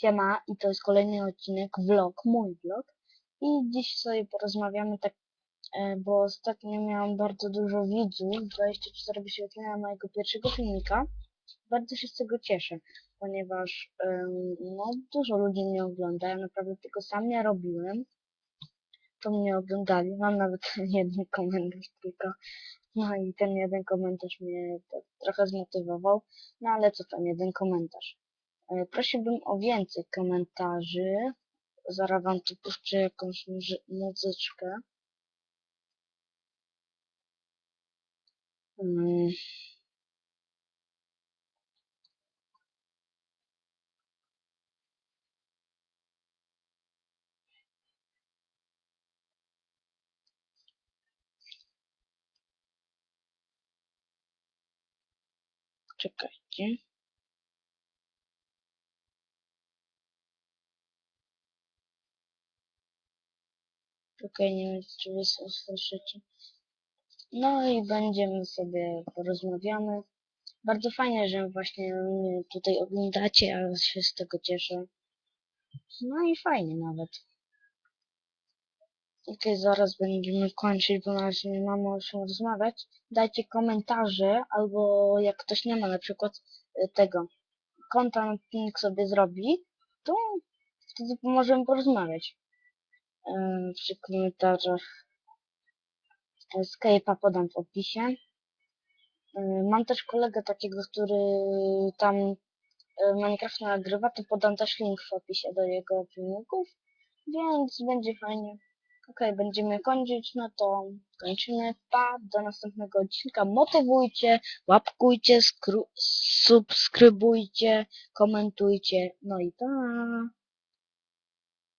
Siema i to jest kolejny odcinek, vlog, mój vlog. I dziś sobie porozmawiamy tak, e, bo ostatnio miałam bardzo dużo widzów, 24 wyświetlenia mojego pierwszego filmika. Bardzo się z tego cieszę, ponieważ no, dużo ludzi mnie ogląda, ja naprawdę tylko sam nie robiłem. To mnie oglądali, mam nawet jeden komentarz tylko. No i ten jeden komentarz mnie tak trochę zmotywował, no ale co tam, jeden komentarz. E, Prosiłbym o więcej komentarzy. Zaraz wam tu puszczę jakąś muzy- muzyczkę. Mm. Czekajcie. Okej, nie wiem, czy wy słyszycie. No i będziemy sobie porozmawiamy. Bardzo fajnie, że właśnie mnie tutaj oglądacie, ja się z tego cieszę. No i fajnie nawet. Okej, zaraz będziemy kończyć, bo na razie nie mamy o czym rozmawiać. Dajcie komentarze, albo jak ktoś nie ma na przykład y, tego konta sobie zrobi, to wtedy możemy porozmawiać. Przy komentarzach Skype'a podam w opisie. Ym, Mam też kolegę takiego, który tam y, Minecraft nagrywa, to podam też link w opisie do jego filmików, więc będzie fajnie. Okej, będziemy kończyć, no to kończymy. Pa, do następnego odcinka. Motywujcie, łapkujcie, subskrybujcie, komentujcie. No i pa.